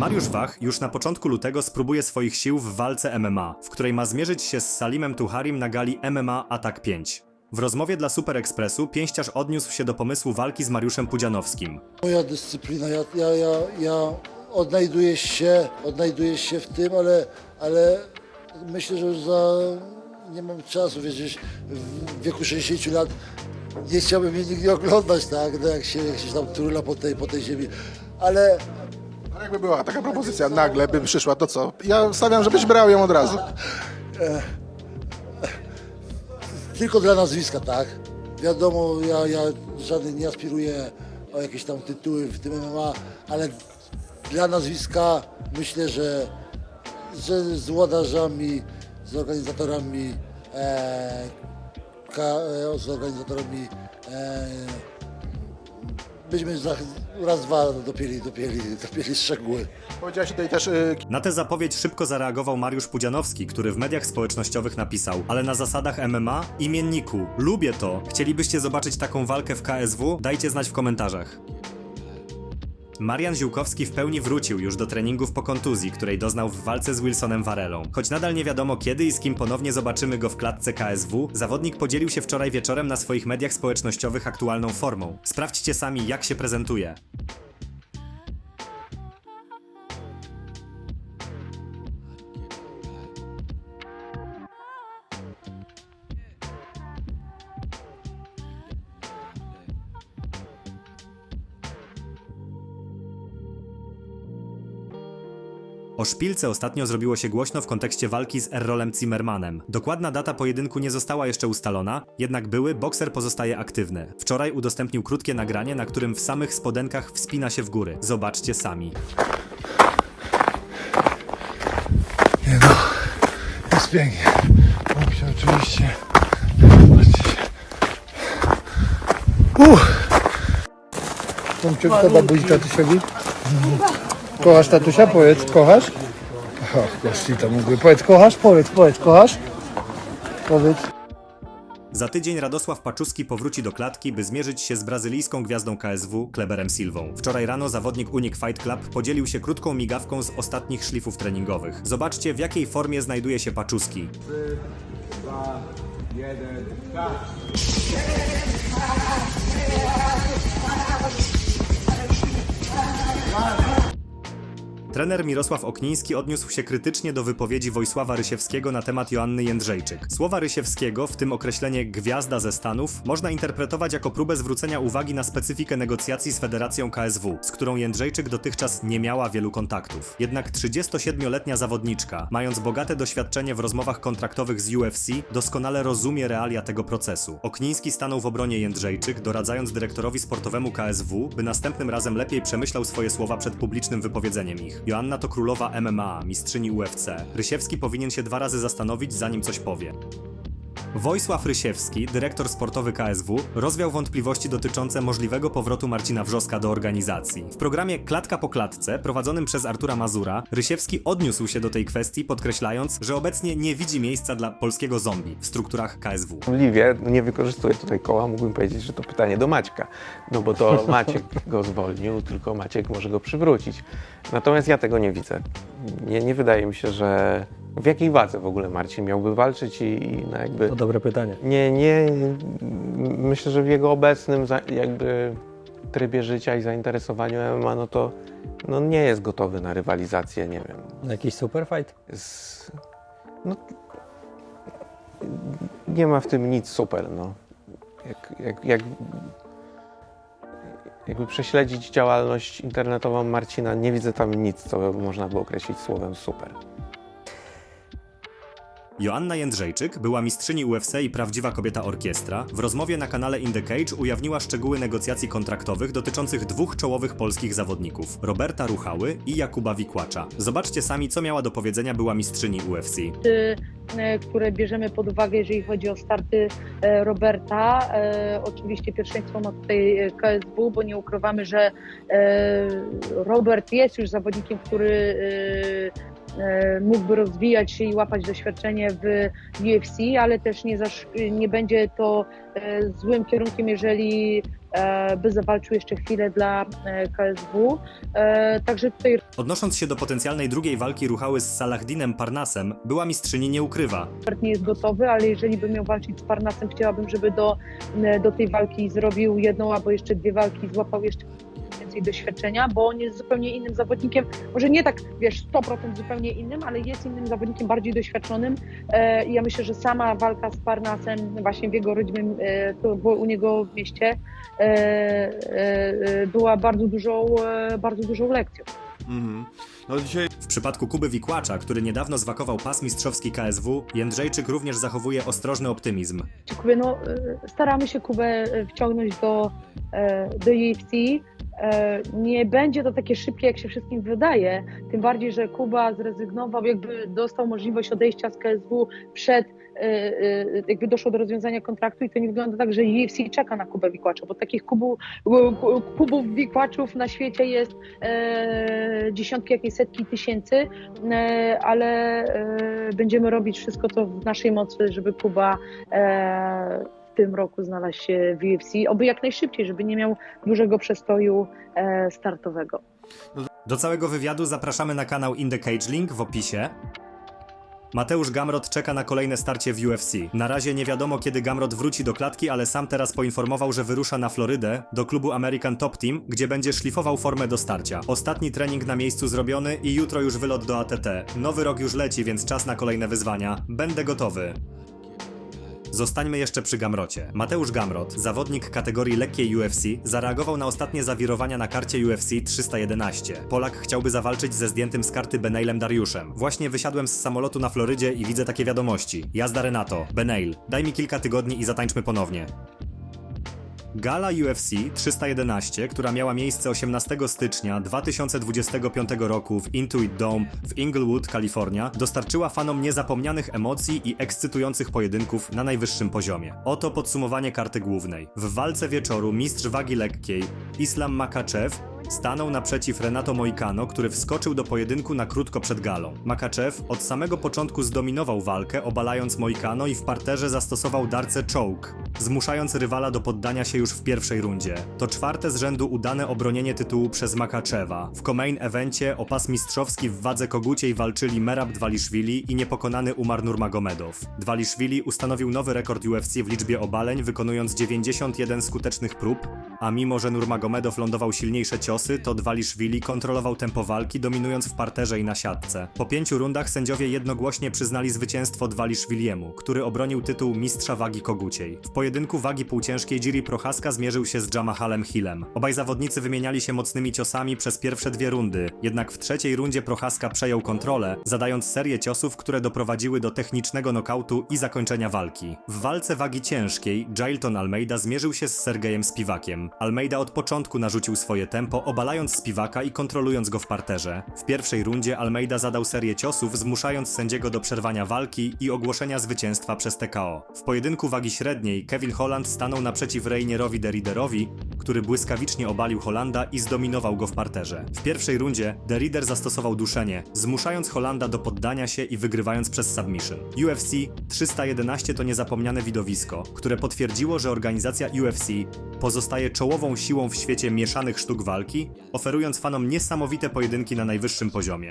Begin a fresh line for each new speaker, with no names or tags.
Mariusz Wach już na początku lutego spróbuje swoich sił w walce MMA, w której ma zmierzyć się z Salimem Tuharim na gali MMA Atak 5. W rozmowie dla Super Expressu pięściarz odniósł się do pomysłu walki z Mariuszem Pudzianowskim.
Moja dyscyplina, ja, ja, ja, ja odnajduję się, odnajduję się w tym, ale, ale myślę, że już za nie mam czasu, wiesz, w wieku 60 lat nie chciałbym mnie nigdy oglądać, tak, no jak, się, jak się tam trula po tej, po tej ziemi, ale
Ale jakby była taka propozycja, nagle by przyszła, to co? Ja stawiam, żebyś brał ją od razu.
tylko dla nazwiska, tak. Wiadomo, ja, ja żaden nie aspiruję o jakieś tam tytuły w tym MMA, ale dla nazwiska myślę, że, że z włodarzami, z organizatorami, e, ka, e, z organizatorami e, byśmy za, raz, dwa dopięli, dopięli, dopięli szczegóły.
Powiedziałeś tutaj też, y,
Na tę zapowiedź szybko zareagował Mariusz Pudzianowski, który w mediach społecznościowych napisał Ale na zasadach MMA? Imienniku, lubię to. Chcielibyście zobaczyć taką walkę w KSW? Dajcie znać w komentarzach. Marian Ziółkowski w pełni wrócił już do treningów po kontuzji, której doznał w walce z Wilsonem Varelą. Choć nadal nie wiadomo kiedy i z kim ponownie zobaczymy go w klatce KSW, zawodnik podzielił się wczoraj wieczorem na swoich mediach społecznościowych aktualną formą. Sprawdźcie sami jak się prezentuje. O szpilce ostatnio zrobiło się głośno w kontekście walki z Errolem Zimmermanem. Dokładna data pojedynku nie została jeszcze ustalona, jednak były bokser pozostaje aktywny. Wczoraj udostępnił krótkie nagranie, na którym w samych spodenkach wspina się w góry. Zobaczcie sami.
Nie no, jest pięknie. Mógł się oczywiście. Uff. Tomciu, kto babuli tatusiowi? Kochasz tatusia? Powiedz, kochasz? Och, gości to mógłby. Powiedz, kochasz? Powiedz, powiedz, kochasz? Powiedz.
Za tydzień Radosław Paczuski powróci do klatki, by zmierzyć się z brazylijską gwiazdą KSW, Kleberem Silvą. Wczoraj rano zawodnik Unik Fight Club podzielił się krótką migawką z ostatnich szlifów treningowych. Zobaczcie w jakiej formie znajduje się Paczuski. Trener Mirosław Okniński odniósł się krytycznie do wypowiedzi Wojsława Rysiewskiego na temat Joanny Jędrzejczyk. Słowa Rysiewskiego, w tym określenie gwiazda ze Stanów, można interpretować jako próbę zwrócenia uwagi na specyfikę negocjacji z Federacją KSW, z którą Jędrzejczyk dotychczas nie miała wielu kontaktów. Jednak 37-letnia zawodniczka, mając bogate doświadczenie w rozmowach kontraktowych z UFC, doskonale rozumie realia tego procesu. Okniński stanął w obronie Jędrzejczyk, doradzając dyrektorowi sportowemu KSW, by następnym razem lepiej przemyślał swoje słowa przed publicznym wypowiedzeniem ich. Joanna to królowa MMA, mistrzyni UFC. Rysiewski powinien się dwa razy zastanowić, zanim coś powie. Wojsław Rysiewski, dyrektor sportowy KSW, rozwiał wątpliwości dotyczące możliwego powrotu Marcina Wrzoska do organizacji. W programie Klatka po klatce, prowadzonym przez Artura Mazura, Rysiewski odniósł się do tej kwestii, podkreślając, że obecnie nie widzi miejsca dla polskiego zombie w strukturach KSW.
Możliwie nie wykorzystuję tutaj koła, mógłbym powiedzieć, że to pytanie do Maćka, no bo to Maciek go zwolnił, tylko Maciek może go przywrócić. Natomiast ja tego nie widzę. Nie, nie wydaje mi się, że w jakiej wadze w ogóle Marcin miałby walczyć i, i no jakby...
To dobre pytanie.
Nie, nie, myślę, że w jego obecnym za- jakby trybie życia i zainteresowaniu MMA, no to no nie jest gotowy na rywalizację, nie wiem,
Jakiś super fight?
z, no, nie ma w tym nic super, no. Jak, jak, jak, jakby prześledzić działalność internetową Marcina, nie widzę tam nic, co można by określić słowem super.
Joanna Jędrzejczyk była mistrzyni UFC i prawdziwa kobieta orkiestra. W rozmowie na kanale In The Cage ujawniła szczegóły negocjacji kontraktowych dotyczących dwóch czołowych polskich zawodników Roberta Ruchały i Jakuba Wikłacza. Zobaczcie sami, co miała do powiedzenia była mistrzyni UFC.
e, które bierzemy pod uwagę, jeżeli chodzi o starty e, Roberta. E, Oczywiście pierwszeństwo ma tutaj KSW, bo nie ukrywamy, że Robert jest już zawodnikiem, który mógłby rozwijać się i łapać doświadczenie w UFC, ale też nie, nie będzie to e, złym kierunkiem, jeżeli e, by zawalczył jeszcze chwilę dla e, KSW. E, Także tutaj
Odnosząc się do potencjalnej drugiej walki Ruchały z Salahdinem Parnasem, była mistrzyni nie ukrywa.
Nie jest gotowy, ale jeżeli by miał walczyć z Parnasem, chciałabym, żeby do, do tej walki zrobił jedną albo jeszcze dwie walki, złapał jeszcze więcej doświadczenia, bo on jest zupełnie innym zawodnikiem, może nie tak, wiesz, 100% zupełnie innym, ale jest innym zawodnikiem, bardziej doświadczonym e, i ja myślę, że sama walka z Parnasem właśnie w jego rodzimym, e, to było u niego w mieście, e, była bardzo dużą, bardzo dużą lekcją.
Mhm. No dzisiaj
W przypadku Kuby Wikłacza, który niedawno zwakował pas mistrzowski KSW, Jędrzejczyk również zachowuje ostrożny optymizm.
Kubie, no, staramy się Kubę wciągnąć do, do UFC. E, Nie będzie to takie szybkie, jak się wszystkim wydaje, tym bardziej, że Kuba zrezygnował, jakby dostał możliwość odejścia z KSW przed, e, e, jakby doszło do rozwiązania kontraktu i to nie wygląda tak, że UFC czeka na Kubę Wikłacza, bo takich kubu, ku- kubów Wikłaczów na świecie jest dziesiątki, jakieś setki tysięcy, ale będziemy robić wszystko, co w naszej mocy, żeby Kuba w tym roku znalazł się w UFC, oby jak najszybciej, żeby nie miał dużego przestoju e, startowego.
Do całego wywiadu zapraszamy na kanał In The Cage Link w opisie. Mateusz Gamrot czeka na kolejne starcie w UFC. Na razie nie wiadomo kiedy Gamrot wróci do klatki, ale sam teraz poinformował, że wyrusza na Florydę do klubu American Top Team, gdzie będzie szlifował formę do starcia. Ostatni trening na miejscu zrobiony i jutro już wylot do ATT. Nowy rok już leci, więc czas na kolejne wyzwania. Będę gotowy. Zostańmy jeszcze przy Gamrocie. Mateusz Gamrot, zawodnik kategorii lekkiej UFC, zareagował na ostatnie zawirowania na karcie UFC 311. Polak chciałby zawalczyć ze zdjętym z karty Beneilem Dariuszem. Właśnie wysiadłem z samolotu na Florydzie i widzę takie wiadomości. Jazda Renato, Beneil, daj mi kilka tygodni i zatańczmy ponownie. Gala UFC 311, która miała miejsce 18 stycznia 2025 roku w Intuit Dome w Inglewood, Kalifornia, dostarczyła fanom niezapomnianych emocji i ekscytujących pojedynków na najwyższym poziomie. Oto podsumowanie karty głównej. W walce wieczoru mistrz wagi lekkiej Islam Makachev stanął naprzeciw Renato Moicano, który wskoczył do pojedynku na krótko przed galą. Makachev od samego początku zdominował walkę, obalając Moicano i w parterze zastosował darce choke, zmuszając rywala do poddania się już w pierwszej rundzie. To czwarte z rzędu udane obronienie tytułu przez Makachewa. W co-main evencie o pas mistrzowski w wadze koguciej walczyli Merab Dwaliszwili i niepokonany Umar Nurmagomedow. Dwaliszwili ustanowił nowy rekord UFC w liczbie obaleń, wykonując 91 skutecznych prób, a mimo, że Nurmagomedow lądował silniejsze ciosy, to Dwaliszwili kontrolował tempo walki, dominując w parterze i na siatce. Po pięciu rundach sędziowie jednogłośnie przyznali zwycięstwo Dwaliszwiliemu, który obronił tytuł mistrza wagi koguciej. W pojedynku wagi półciężkiej Jiri Prochaska zmierzył się z Jamahalem Hillem. Obaj zawodnicy wymieniali się mocnymi ciosami przez pierwsze dwie rundy, jednak w trzeciej rundzie Prochaska przejął kontrolę, zadając serię ciosów, które doprowadziły do technicznego nokautu i zakończenia walki. W walce wagi ciężkiej Jailton Almeida zmierzył się z Sergejem Spiwakiem. Almeida od początku narzucił swoje tempo, obalając Spiwaka i kontrolując go w parterze. W pierwszej rundzie Almeida zadał serię ciosów, zmuszając sędziego do przerwania walki i ogłoszenia zwycięstwa przez TKO. W pojedynku wagi średniej Kevin Holland stanął naprzeciw Reinierowi Deriderowi, który błyskawicznie obalił Hollanda i zdominował go w parterze. W pierwszej rundzie Derider zastosował duszenie, zmuszając Hollanda do poddania się i wygrywając przez submission. UFC 311 to niezapomniane widowisko, które potwierdziło, że organizacja UFC pozostaje czołową siłą w świecie mieszanych sztuk walki, oferując fanom niesamowite pojedynki na najwyższym poziomie.